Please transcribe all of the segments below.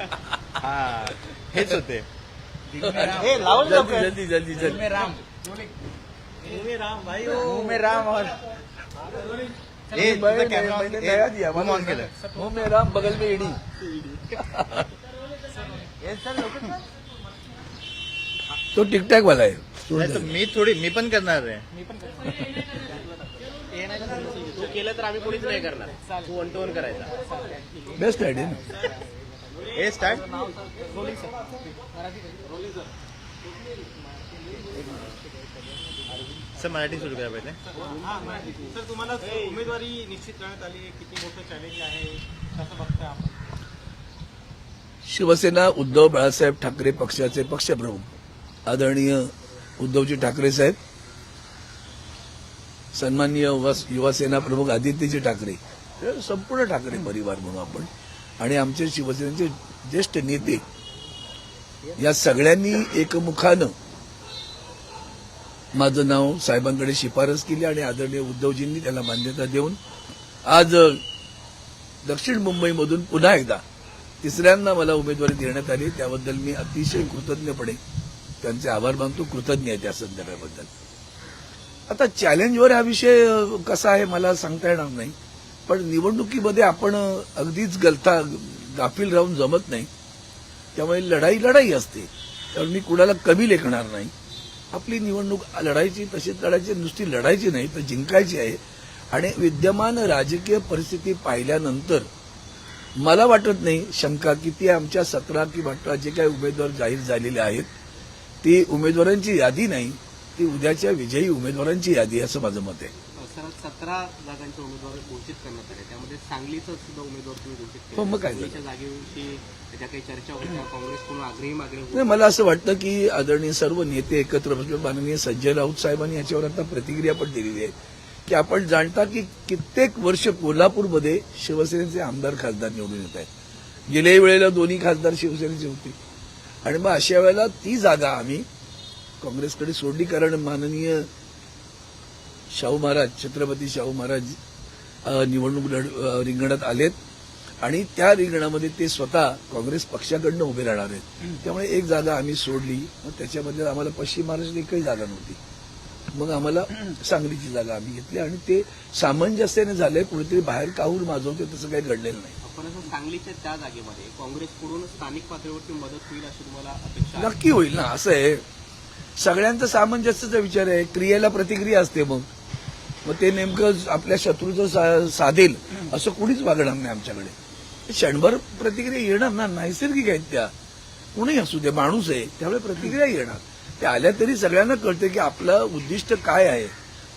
हा हेच होते. हे लावून जल्दी जल्दी जल्दी जल्दी. में राम. राम भाई. मुंह में राम. और ए, तुझा मैंने- camera on- मैंने ए, नया दिया मुंह on केलं. में राम बगल में ईडी हे सर लोकेशन तो टिकटॅक वाला आहे. नाही तर मी थोडी मी पण करणार आहे. तू केलं तर आम्ही कोणीच नाही करणार. तू वन टू वन करायचा. बेस्ट आयडिया ना ए स्टार्ट सर मराठी सुरू करा पहिले. सर तुम्हाला उमेदवारी निश्चित करण्यात आली किती मोठं चॅलेंज आहे? कसं बघताय आपण? शिवसेना उद्धव बाळासाहेब ठाकरे पक्षाचे पक्षप्रमुख. आदरणीय उद्धवजी ठाकरे साहेब. सन्माननीय युवा- युवासेना प्रमुख आदित्यजी ठाकरे. हे संपूर्ण ठाकरे परिवार म्हणू आपण आणि आमचे शिवसेनेचे ज्येष्ठ नेते या सगळ्यांनी एकमुखानं माझं नाव साहेबांकडे शिफारस केली आणि आदरणीय उद्धवजींनी त्याला मान्यता देऊन आज दक्षिण मुंबईमधून पुन्हा एकदा तिसऱ्यांदा मला उमेदवारी देण्यात आली. त्याबद्दल मी अतिशय कृतज्ञपणे त्यांचे आभार मानतो. कृतज्ञ आहे त्या संदर्भाबद्दल. आता चॅलेंजवर हा विषय कसा आहे मला सांगता येणार नाही. पण निवडणुकीमध्ये आपण अगदीच गलता गाफील राहून जमत नाही. त्यामुळे लढाई लढाई असते. त्यामुळे मी कुणाला कमी लेखणार नाही. आपली निवडणूक लढायची तशीच लढायची नुसती लढायची नाही तर जिंकायची आहे. आणि विद्यमान राजकीय परिस्थिती पाहिल्यानंतर मला वाटत नाही शंका की ती आमच्या सतरा किंवा अठरा जे काही उमेदवार जाहीर झालेले आहेत ती उमेदवारांची यादी नाही ती उद्याच्या विजयी उमेदवारांची यादी असं माझं मत आहे. सर सतरा जागांचे उमेदवार घोषित करण्यात आले. त्यामध्ये सांगलीचं सुद्धा उमेदवार तुम्ही घोषित हो, केलं मग काय झालं? सांगलीच्या जागेविषयी ज्या काही चर्चा होत्या काँग्रेसकडून आग्रही मागणी होती? नाही मला असं वाटतं की आदरणीय सर्व नेते एकत्र बसून माननीय संजय राऊत साहेबांनी याच्यावर आता प्रतिक्रिया पण दिलेली आहे. की आपण जाणता की कित्येक वर्ष कोल्हापूरमध्ये शिवसेनेचे आमदार खासदार निवडून येत आहेत. गेल्याही वेळेला दोन्ही खासदार शिवसेनेचे होते. आणि मग अशा वेळेला ती जागा आम्ही काँग्रेसकडे सोडली. कारण माननीय शाहू महाराज छत्रपती शाहू महाराज निवडणूक लढ रिंगणात आलेत. आणि त्या रिंगणामध्ये ते स्वतः काँग्रेस पक्षाकडनं उभे राहणार आहेत. त्यामुळे एक जागा आम्ही सोडली. मग त्याच्यामध्ये आम्हाला पश्चिम महाराष्ट्रात एकही जागा नव्हती. मग आम्हाला सांगलीची जागा आम्ही घेतली आणि ते सामंजस्याने झालंय. कुणीतरी बाहेर काहूर माजवते तसं काही घडलेलं नाही. पण सांगलीच्या त्या जागेमध्ये काँग्रेसकडून स्थानिक पातळीवरती मदत होईल अशी तुम्हाला अपेक्षा? नक्की होईल ना. असं आहे. सगळ्यांचा सामंजस्याचा विचार आहे. क्रियेला प्रतिक्रिया असते मग. मग ते नेमकं आपल्या शत्रूचं सा- साधेल असं कुणीच वागणार नाही आमच्याकडे. क्षणभर प्रतिक्रिया येणार ना? नैसर्गिक आहेत त्या. कुणी असू दे माणूस आहे त्यामुळे प्रतिक्रिया येणार. त्या आल्या तरी सगळ्यांना कळतं की आपलं उद्दिष्ट काय आहे.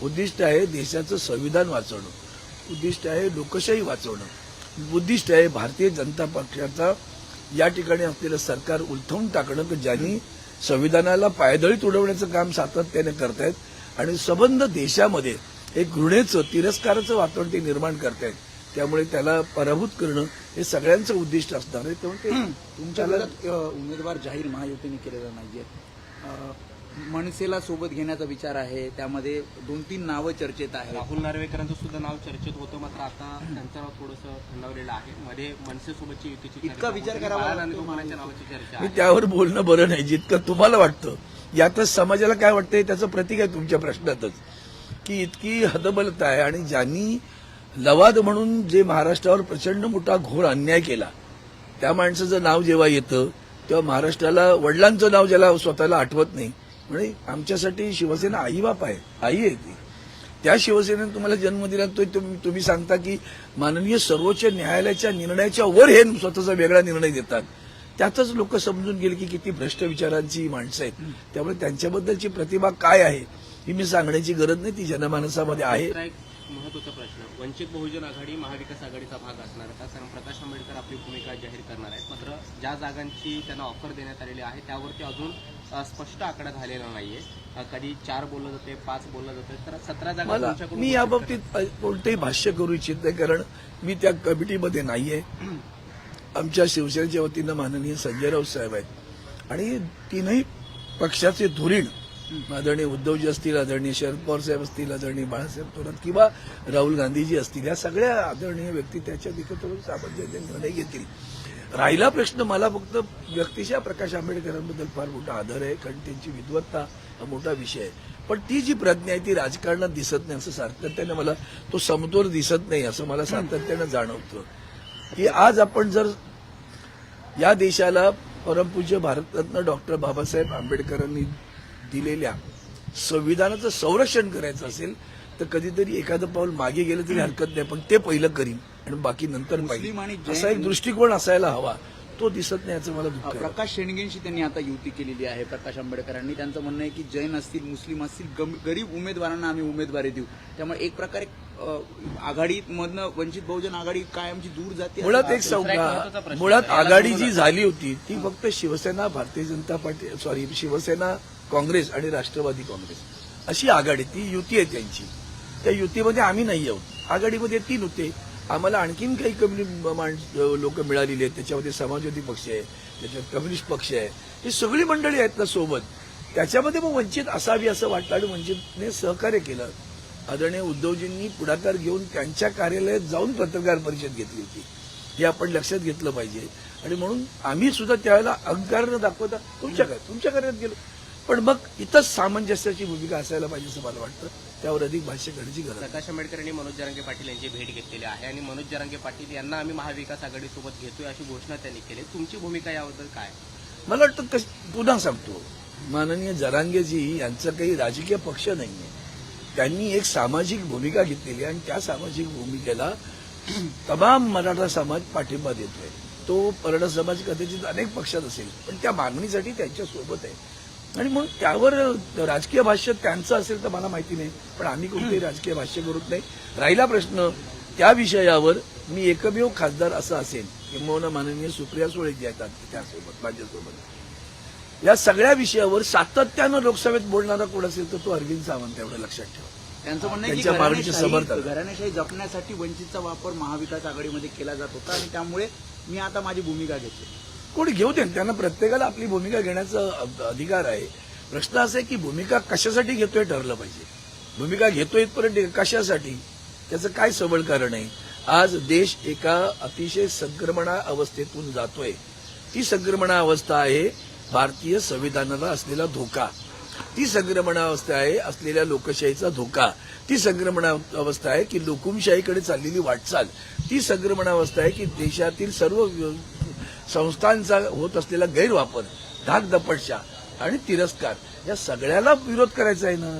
उद्दिष्ट आहे देशाचं संविधान वाचवणं. उद्दिष्ट आहे लोकशाही वाचवणं. उद्दिष्ट आहे भारतीय जनता पक्षाचा या ठिकाणी असलेलं सरकार उलथवून टाकणं की ज्यांनी संविधानाला पायदळीत उडवण्याचं काम सातत्याने करतायत. आणि सबंध देशामध्ये एक घृणेचं तिरस्काराचं वातावरण ते निर्माण करतायत. त्यामुळे त्याला पराभूत करणं हे सगळ्यांचं उद्दिष्ट असणार आहे. त्यामुळे ते तुमच्या उमेदवार जाहीर महायुतीने केलेला नाहीये. अ, मनसेला सोबत घेण्याचा विचार आहे. त्यामध्ये दोन तीन नावं चर्चेत आहेत. राहुल नार्वेकरांचं सुद्धा नाव चर्चेत होतं मात्र आता त्यांचं नाव थोडंसं थंडावलेलं आहे. मध्ये मनसेसोबतची युतीची इतका विचार. करावा नावाची चर्चा मी आहे. त्यावर बोलणं बरं नाही जितकं तुम्हाला वाटतं. यातच समाजाला काय वाटतंय त्याचं प्रतीक आहे तुमच्या प्रश्नातच. की इतकी हतबलता आहे आणि ज्यांनी लवाद म्हणून जे महाराष्ट्रावर प्रचंड मोठा घोर अन्याय केला त्या माणसाचं नाव जेव्हा येतं तेव्हा महाराष्ट्राला वडिलांचं नाव ज्याला स्वतःला आठवत नाही. म्हणजे आमच्यासाठी शिवसेना आई बाप आहे आई आहे ती. त्या शिवसेनेनं तुम्हाला जन्म दिला तो तुम्ही सांगता की माननीय सर्वोच्च न्यायालयाच्या निर्णयाच्या वर हे स्वतःचा वेगळा निर्णय देतात. त्यातच लोक समजून गेले की किती भ्रष्ट विचारांची माणसं आहेत. त्यामुळे त्यांच्याबद्दलची प्रतिभा काय आहे? ही मी सांगण्याची गरज नाही ती जनमानसामध्ये आहे. महत्त्वाचा प्रश्न वंचित बहुजन आघाडी महाविकास आघाडीचा भाग असणार आहे कारण प्रकाश आंबेडकर आपली भूमिका जाहीर करणार आहेत. मात्र ज्या जागांची त्यांना ऑफर देण्यात आलेली आहे त्यावरती अजून स्पष्ट आकडा झालेला नाहीये. कधी चार बोललं जाते पाच बोललं जाते तर सतरा जागा मी अ, कोणतेही भाष्य करू इच्छित नाही कारण मी त्या कमिटीमध्ये नाहीये. आमच्या शिवसेनेच्या वतीनं माननीय संजय राऊत साहेब आहेत. आणि तीनही पक्षाचे धुरीण आदरणीय उद्धवजी असतील आदरणीय शरद पवार साहेब असतील आदरणीय बाळासाहेब थोरात किंवा राहुल गांधीजी असतील या सगळ्या आदरणीय व्यक्ती त्याच्यात एकत्र सामंजस्य निर्णय घेतील. राहिला प्रश्न मला फक्त व्यक्तिशः प्रकाश आंबेडकरांबद्दल फार मोठा आदर आहे कारण त्यांची विद्वत्ता हा मोठा विषय आहे. पण ती जी प्रज्ञा आहे ती राजकारणात दिसत नाही असं सातत्याने मला तो समतोल दिसत नाही असं मला सातत्यानं जाणवतं. की आज आपण जर या देशाला परमपूज्य भारतरत्न डॉक्टर बाबासाहेब आंबेडकरांनी दिलेल्या संविधानाचं संरक्षण करायचं असेल तर कधीतरी एखादं पाऊल मागे गेलं तरी हरकत नाही. पण ते पहिलं करीन आणि बाकी नंतर पाहिजे असा एक दृष्टिकोन असायला हवा. तो दिसत नाही याचं मला दुःख प्रकाश शेंडगेंशी त्यांनी आता युती केलेली आहे प्रकाश आंबेडकरांनी. त्यांचं म्हणणं आहे की जैन असतील मुस्लिम असतील गम- गरीब उमेदवारांना आम्ही उमेदवारी देऊ. त्यामुळे एक प्रकारे आघाडीमधनं वंचित बहुजन आघाडी कायमची दूर जाते असं मुळात एक प्रश्न मुळात आघाडी जी झाली होती ती फक्त Shiv Sena Bharatiya Janata Party sorry Shiv Sena Congress आणि राष्ट्रवादी काँग्रेस. अशी आघाडी ती युती आहे त्यांची. त्या युतीमध्ये आम्ही नाही आहोत. आघाडीमध्ये तीन होते. आम्हाला आणखीन काही कमी लोक मिळालेली आहेत. त्याच्यामध्ये समाजवादी पक्ष आहे त्याच्यात कम्युनिस्ट पक्ष आहे. ही सगळी मंडळी आहेत ना सोबत. त्याच्यामध्ये मग वंचित असावी असं वाटलं आणि वंचितने सहकार्य केलं. आदरणीय उद्धवजींनी पुढाकार घेऊन त्यांच्या कार्यालयात जाऊन पत्रकार परिषद घेतली होती. हे आपण लक्षात घेतलं पाहिजे. आणि म्हणून आम्ही सुद्धा त्यावेळेला अहंकार न दाखवता तुमच्या तुमच्या कार्यात गेलो. पण मग इथंच सामंजस्याची भूमिका असायला पाहिजे असं मला वाटतं. त्यावर अधिक भाष्य करण्याची गरज. प्रकाश आंबेडकर यांनी मनोज जरांगे पाटील यांची भेट घेतलेली आहे आणि मनोज जरांगे पाटील यांना आम्ही महाविकास आघाडीसोबत घेतोय अशी घोषणा त्यांनी केली. तुमची भूमिका याबद्दल काय? मला वाटतं कश पुन्हा सांगतो. माननीय जरांगेजी यांचा काही राजकीय पक्ष नाहीये. त्यांनी एक सामाजिक भूमिका घेतलेली आणि त्या सामाजिक भूमिकेला तमाम मराठा समाज पाठिंबा देतोय. तो मराठा समाज कदाचित अनेक पक्षात असेल पण त्या मागणीसाठी त्यांच्यासोबत आहे. आणि मग त्यावर राजकीय भाष्य त्यांचं असेल तर मला माहिती नाही पण आम्ही कोणतेही राजकीय भाष्य करत नाही. राहिला प्रश्न त्या विषयावर मी एकमेव खासदार असं असेल किंबहुना माननीय सुप्रिया सुळे जे आहेत त्यासोबत माझ्यासोबत या सगळ्या विषयावर सातत्यानं लोकसभेत बोलणारा कोण असेल तर तो अरविंद सावंत एवढं लक्षात ठेवा. त्यांचं म्हणणं. घराणेशाही जपण्यासाठी वंचितचा वापर महाविकास आघाडीमध्ये केला जात होता आणि त्यामुळे मी आता माझी भूमिका घेतली. कोणी घेऊ दे. त्यांना प्रत्येकाला आपली भूमिका घेण्याचा अधिकार आहे. प्रश्न असा आहे की भूमिका कशासाठी घेतोय ठरलं पाहिजे. भूमिका घेतोय इथपर्यंत कशासाठी? त्याचं काय सबळ कारण आहे? आज देश एका अतिशय संक्रमणा अवस्थेतून जातोय. ती संक्रमणा अवस्था आहे भारतीय संविधानाला असलेला धोका. ती संक्रमणावस्था आहे असलेल्या लोकशाहीचा धोका. ती संक्रमणा अवस्था आहे की लोकुमशाहीकडे चाललेली वाटचाल. ती संक्रमणावस्था आहे की देशातील सर्व संस्थांचा होत असलेला गैरवापर धाकदपटशा आणि तिरस्कार या सगळ्याला विरोध करायचा आहे ना?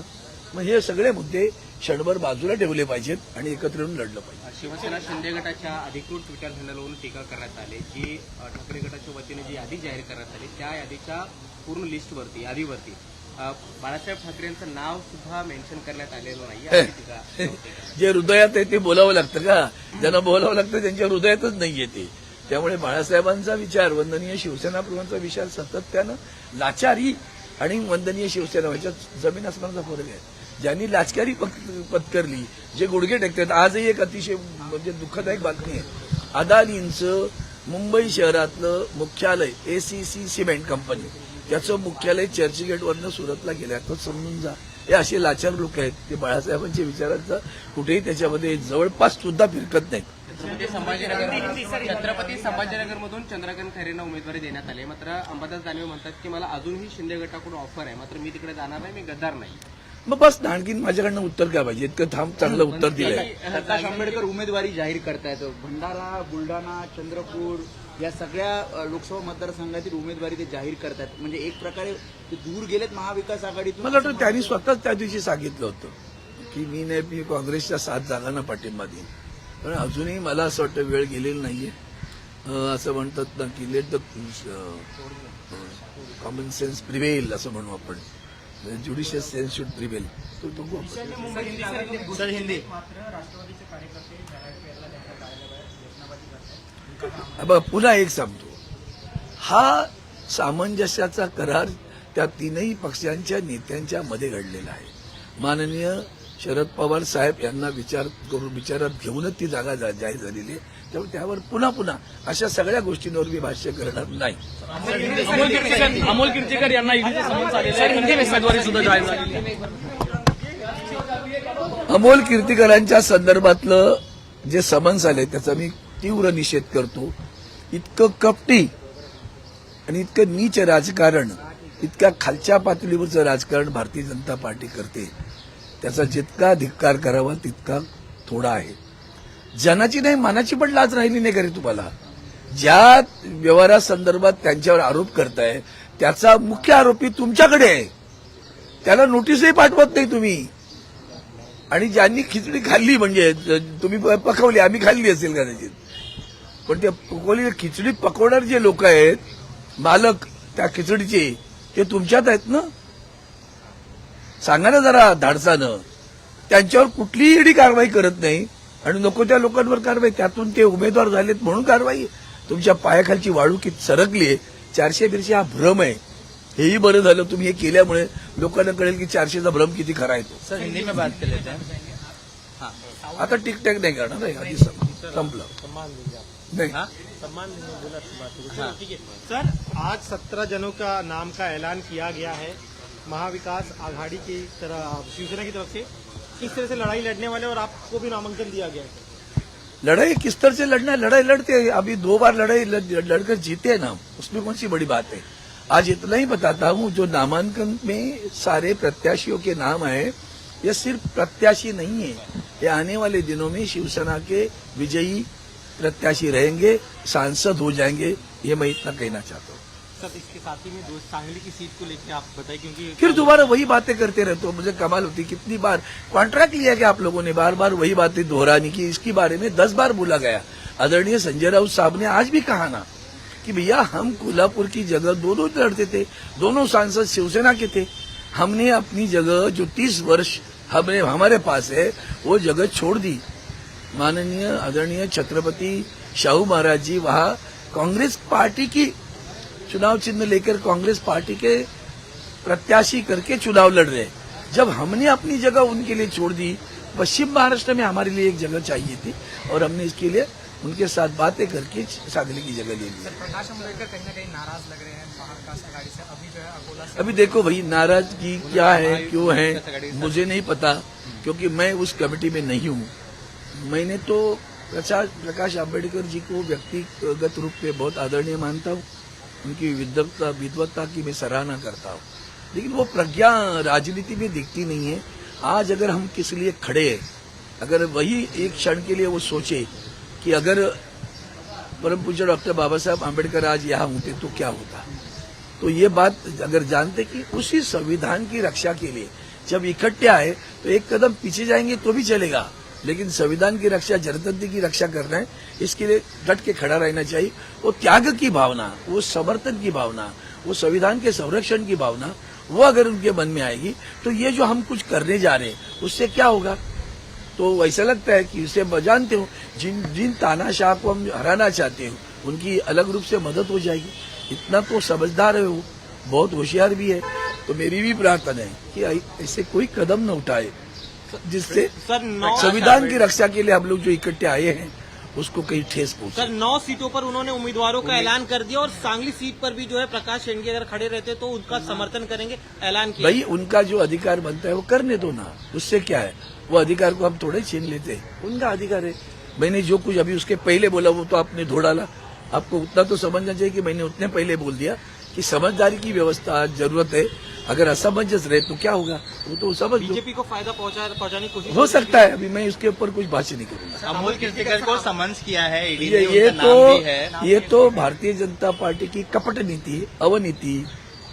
मग हे सगळे मुद्दे क्षणभर बाजूला ठेवले पाहिजेत आणि एकत्र येऊन लढलं पाहिजे. शिवसेना शिंदे गटाच्या अधिकृत ट्विटर हँडलवरून टीका करण्यात आली जी ठाकरे गटाच्या वतीने जी यादी जाहीर करण्यात आली त्या यादीच्या पूर्ण लिस्टवरती यादीवरती बाळासाहेब ठाकरे यांचं नाव सुद्धा मेन्शन करण्यात आलेलं नाही. जे हृदयात आहे ते बोलावं लागतं का? ज्यांना बोलावं लागतं त्यांच्या हृदयातच नाहीये ते. त्यामुळे बाळासाहेबांचा विचार वंदनीय शिवसेना विचार सातत्यानं लाचारी आणि वंदनीय शिवसेना ह्याच्यात जमीन असण्याचा फरक आहे. ज्यांनी लाचकारी पक- पत्करली जे गुडघे टेकतात आजही एक अतिशय म्हणजे दुःखदायक बातमी आहे. अदानींचं मुंबई शहरातलं मुख्यालय एसीसी सिमेंट कंपनी त्याचं मुख्यालय चर्चगेटवरनं सुरतला गेलं आता समजून जा. हे असे लाचार लोक आहेत. ते बाळासाहेबांच्या विचारांचा कुठेही त्याच्यामध्ये जवळपास सुद्धा फिरकत नाहीत. छत्रपती संभाजीनगर छत्रपती संभाजीनगरमधून चंद्रकांत खैरेंना उमेदवारी देण्यात आली मात्र अंबादास दानवे म्हणतात की मला अजूनही शिंदे गटाकडून ऑफर आहे. मात्र मी तिकडे जाणार नाही मी गद्दार नाही. मग बस आणखीन माझ्याकडनं उत्तर काय पाहिजे. इतकं थांब चांगलं उत्तर दिलंय. प्रकाश आंबेडकर उमेदवारी जाहीर करतायत. भंडारा बुलढाणा चंद्रपूर या सगळ्या लोकसभा मतदारसंघातील उमेदवारी ते जाहीर करतायत म्हणजे एक प्रकारे ते दूर गेलेत महाविकास आघाडीतून. मला वाटतं त्यांनी स्वतःच त्या दिवशी सांगितलं होतं की मी नाही मी काँग्रेसच्या सात जागांना पाठिंबा देईन. पण अजूनही मला असं वाटतं वेळ गेलेली नाहीये. असं म्हणतात ना की let the common sense prevail असं म्हणू आपण. ज्युडिशियस सेन्स शुड प्रिवेल तो बघू आपण सर हिंदी. बघा पुन्हा एक सांगतो. हा सामंजस्याचा करार त्या तीनही पक्षांच्या नेत्यांच्या मध्ये घडलेला आहे. माननीय शरद पवार साहेब यांना विचार करून विचारात घेऊनच ती जागा जा- जाहीर झालेली आहे. त्यामुळे त्यावर पुन्हा पुन्हा अशा सगळ्या गोष्टींवर मी भाष्य करणार नाही. अमोल कीर्तीकर यांना अमोल कीर्तीकरांच्या संदर्भातलं जे समन्स आले त्याचा मी तीव्र निषेध करतो. इतकं कपटी आणि इतकं नीच राजकारण इतक्या खालच्या पातळीवरचं राजकारण भारतीय जनता पार्टी करते. त्याचा जितका धिक्कार करावा तितका थोडा आहे. जनाची नाही मानाची पण लाज राहिली नाही का रे तुम्हाला. ज्या व्यवहारासंदर्भात त्यांच्यावर आरोप करताय त्याचा मुख्य आरोपी तुमच्याकडे आहे. त्याला नोटीसही पाठवत नाही तुम्ही. आणि ज्यांनी खिचडी खाल्ली म्हणजे तुम्ही प- पकवली आम्ही खाल्ली असेल कदाचित. पण त्या पकवली खिचडी पकवणारे जे लोक आहेत मालक त्या खिचडीचे ते तुमच्यात आहेत ना? सांगा ना जरा धाडसानं. त्यांच्यावर कुठलीही ईडी कारवाई करत नाही आणि नको त्या लोकांवर कारवाई. त्यातून ते उमेदवार झालेत म्हणून कारवाई. तुमच्या पायाखालची वाळू किती सरकली आहे. चारशे बिरशे हा भ्रम आहे. हेही बरं झालं तुम्ही हे केल्यामुळे लोकांना कळेल की चारशेचा भ्रम किती खरा आहे तो. सर हिंदी में बात कर लेते हैं. आता टिकटॅक नाही करणार संपलं. सम्मान देंगे आप सम्मान बोला है। सर आज सत्रह जनों का नाम का ऐलान किया गया है महाविकास आघाड़ी की तरह शिवसेना की तरफ़ से। किस तरह से लड़ाई लड़ने वाले और आपको भी नामांकन दिया गया है? लड़ाई किस तरह से लड़ना है? लड़ाई लड़ते हैं। अभी दो बार लड़ाई लड़- लड़कर जीते हैं ना उसमें कौन सी बड़ी बात है? आज इतना ही बताता हूँ जो नामांकन में सारे प्रत्याशियों के नाम है ये सिर्फ़ प्रत्याशी नहीं है। ये आने वाले दिनों में शिवसेना के विजयी प्रत्याशी रहेंगे सांसद हो जाएँगे ये मैं इतना कहना चाहता हूँ। सर इसके साथ ही में दोस्त सांगली की सीट को लेकर आप बताइए क्योंकि फिर दोबारा वही बातें करते रहते हो। मुझे कमाल होती कितनी बार कॉन्ट्रैक्ट लिया गया आप लोगों ने बार बार वही बातें दोहराने की इसके बारे में दस बार बोला गया। आदरणीय संजय राउत साहब ने आज भी कहा ना कि भैया हम कोल्हापुर की जगह दोनों लड़ते थे दोनों सांसद शिवसेना के थे। हमने अपनी जगह जो तीस वर्ष हमने हमारे पास है वो जगह छोड़ दी। माननीय आदरणीय छत्रपति शाहू महाराज जी वहाँ कांग्रेस पार्टी की चुनाव चिन्ह लेकर कांग्रेस पार्टी के प्रत्याशी करके चुनाव लड़ रहे जब हमने अपनी जगह उनके लिए छोड़ दी पश्चिम महाराष्ट्र में हमारे लिए एक जगह चाहिए थी और हमने इसके लिए उनके साथ बातें करके सांगली की जगह ले ली। प्रकाश कहीं ना कहीं नाराज़ लग रहे हैं से। अभी जो है अकोला से अभी देखो भाई नाराज़गी क्या है क्यों है मुझे नहीं पता क्योंकि मैं उस कमेटी में नहीं हूँ। मैंने तो प्रकाश आम्बेडकर जी को व्यक्तिगत रूप में बहुत आदरणीय मानता हूँ। उनकी विद्वत्ता विद्वत्ता की मैं सराहना करता हूँ। लेकिन वो प्रज्ञा राजनीति में दिखती नहीं है। आज अगर हम किस लिए खड़े हैं, अगर वही एक क्षण के लिए वो सोचे कि अगर परम पूज्य डॉक्टर बाबा साहब आम्बेडकर आज यहाँ होते तो क्या होता? तो ये बात अगर जानते कि उसी संविधान की रक्षा के लिए जब इकट्ठे आए तो एक कदम पीछे जाएँगे तो भी चलेगा। लेकिन संविधान की रक्षा, जनतंत्र की रक्षा करना है, इसके लिए डट के खड़ा रहना चाहिए। वो त्याग की भावना, वो समर्थन की भावना, वो संविधान के संरक्षण की भावना, वो अगर उनके मन में आएगी तो ये जो हम कुछ करने जा रहे हैं, उससे क्या होगा? तो ऐसा लगता है कि मैं जानते हो, जिन जिन तानाशाह को हम हराना चाहते हो, उनकी अलग रूप से मदद हो जाएगी। इतना तो समझदार है वो, बहुत होशियार भी है। तो मेरी भी प्रार्थना है कि ऐसे कोई कदम न उठाए। जिससे संविधान की रक्षा के लिए हम लोग जो इकट्ठे आए हैं उसको कहीं ठेस पहुँचे। सर नौ सीटों पर उन्होंने उम्मीदवारों का ऐलान कर दिया और सांगली सीट पर भी जो है प्रकाश शेंडगे अगर खड़े रहते तो उनका समर्थन करेंगे ऐलान किया। भाई उनका जो अधिकार बनता है वो करने दो ना उससे क्या है? वो अधिकार को हम थोड़े छीन लेते हैं। उनका अधिकार है। मैंने जो कुछ अभी उसके पहले बोला वो तो आपने धो डाला। आपको उतना तो समझना चाहिए कि मैंने उतने पहले बोल दिया कि समझदारी की व्यवस्था ज़रूरत है। अगर असमंजस रहे तो क्या होगा? वो तो समझ बीजेपी को फ़ायदा पहुँचा पहुँचाने की कोशिश हो सकता है अभी मैं उसके ऊपर कुछ भाष्य नहीं करूँगा। अमोल कीर्तिकर को समन्स किया है? ईडी ये ये उनका नाम भी है। तो ये तो भारतीय जनता पार्टी की कपट नीति अवनीति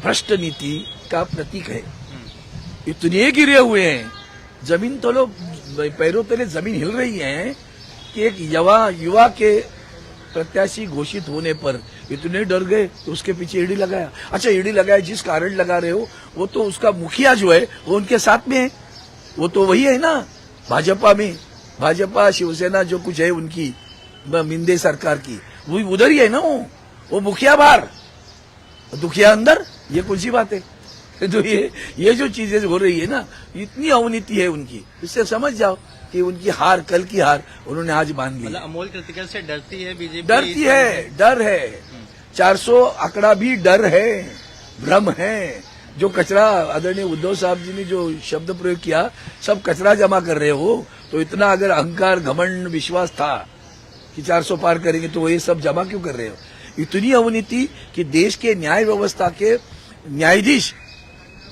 भ्रष्ट नीति का प्रतीक है। इतने गिरे हुए हैं। ज़मीन तो लोग पैरों तले ज़मीन हिल रही है कि एक युवा युवा के प्रत्याशी घोषित होने पर इतने डर गए तो उसके पीछे ईडी लगाया। अच्छा ईडी लगाया, जिस कारण लगा रहे हो, वो तो उसका मुखिया जो है, वो उनके साथ में है। वो तो वही है ना, भाजपा में। भाजपा, शिवसेना जो कुछ है उनकी मिंदे सरकार की, वो उधर ही है ना वो। वो मुखिया बाहर। दुखिया अंदर, ये कौन सी बात है? तो ये ये जो चीज़ें हो रही है ना, इतनी अवनीति है उनकी। इससे समझ जाओ। कि उनकी हार कल की हार उन्होंने आज बाँध ली। मतलब अमोल कीर्तिकर से डरती है बीजेपी? डरती है डर है। 400 आंकड़ा भी डर है भ्रम है। जो कचरा आदरणीय उद्धव साहब जी ने जो शब्द प्रयोग किया सब कचरा जमा कर रहे हो तो इतना अगर अहंकार घमंड विश्वास था कि 400 पार करेंगे तो ये सब जमा क्यों कर रहे हो? इतनी अवनीति कि देश के न्याय व्यवस्था के न्यायाधीश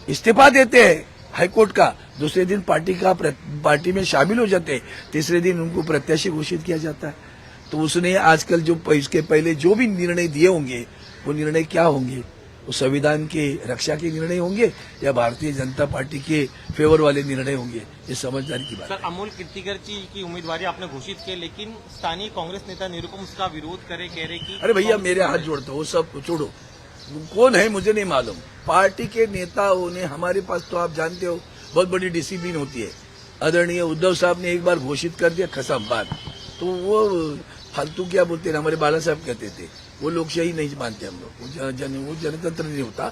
इस्तीफा देते हैं हाईकोर्ट का दूसरे दिन पार्टी का पार्टी में शामिल हो जाते हैं तीसरे दिन उनको प्रत्याशी घोषित किया जाता। है तो उसने आजकल जो इसके पहले जो भी निर्णय दिए होंगे वो निर्णय क्या होंगे? वो संविधान के रक्षा के निर्णय होंगे या भारतीय जनता पार्टी के फेवर वाले निर्णय होंगे? ये समझदारी की बात सर अमोल कीर्तिकरची की उमेदवारी आपने घोषित की लेकिन स्थानीय कांग्रेस नेता निरुपम उसका विरोध करे कह रहे कि अरे भैया मेरे हाथ जोड़ते वो सब छोड़ो। कौन है मुझे नहीं मालूम। पार्टी के नेताओं ने हमारे पास तो आप जानते हो बहुत बड़ी डिसिप्लिन होती है। आदरणीय उद्धव साहब ने एक बार घोषित कर दिया खसम बात तो वो फालतू क्या बोलते हैं? हमारे बाला साहब कहते थे। वो लोकशाही नहीं मानते हम लोग। जन, वो जनतंत्र नहीं होता।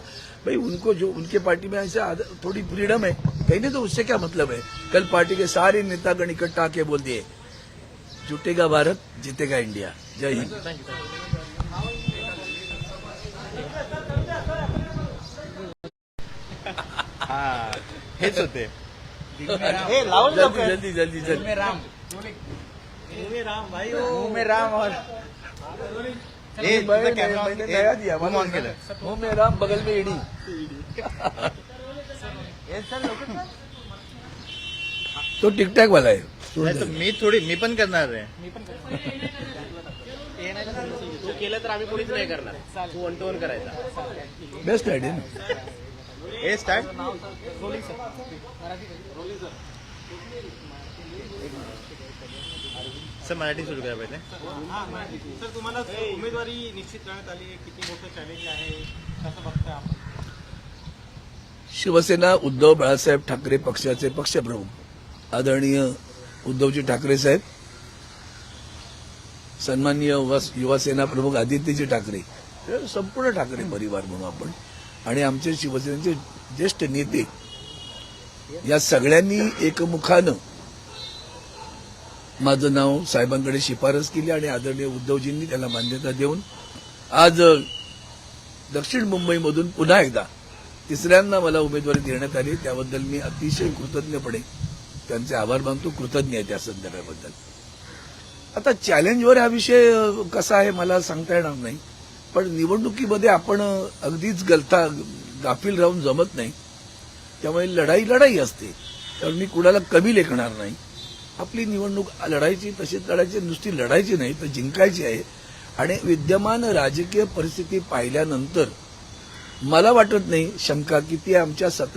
भाई उनको जो उनके पार्टी में ऐसा थोड़ी फ्रीडम है। कहने तो उससे क्या मतलब है? कल पार्टी के सारे नेतागण इकट्ठा आके बोल दिए जुटेगा भारत जीतेगा इंडिया। जय हिंद। हेच होते. हे लावून जल्दी जल्दी जल्दी जल्दी. में राम. राम भाई में राम और तुझा केलं. मुंह में राम बगल में ईडी. तो टिकटॅक वाला आहे. नाही, तर मी थोडी मी पण करणार आहे. तू केलं तर आम्ही कोणीच नाही करणार. तू वन टू वन करायचा. बेस्ट आयडिया ना. हे स्टार्ट सर मराठी सुरू करा पहिले. सर तुम्हाला उमेदवारी निश्चित करण्यात आली किती मोठं चॅलेंज आहे? कसं बघताय आपण? शिवसेना उद्धव बाळासाहेब ठाकरे पक्षाचे पक्षप्रमुख. आदरणीय उद्धवजी ठाकरे साहेब. सन्माननीय युवा- युवासेना प्रमुख आदित्यजी ठाकरे. संपूर्ण ठाकरे परिवार म्हणू आपण आणि आमचे शिवसेनेचे ज्येष्ठ नेते या सगळ्यांनी एकमुखानं माझं नाव साहेबांकडे शिफारस केली आणि आदरणीय उद्धवजींनी त्याला मान्यता देऊन आज दक्षिण मुंबईमधून पुन्हा एकदा तिसऱ्यांदा मला उमेदवारी देण्यात आली. त्याबद्दल मी अतिशय कृतज्ञपणे त्यांचे आभार मानतो. कृतज्ञ आहे त्या संदर्भाबद्दल. आता चॅलेंजवर हा विषय कसा आहे मला सांगता येणार नाही. पण निवडणुकीमध्ये आपण अगदीच गलता गाफील राहून जमत नाही. त्यामुळे लढाई लढाई असते. त्यामुळे मी कुणाला कमी लेखणार नाही. आपली निवडणूक लढायची तशीच लढायची नुसती लढायची नाही तर जिंकायची आहे. आणि विद्यमान राजकीय परिस्थिती पाहिल्यानंतर मला वाटत नाही शंका की ती आमच्या सत्र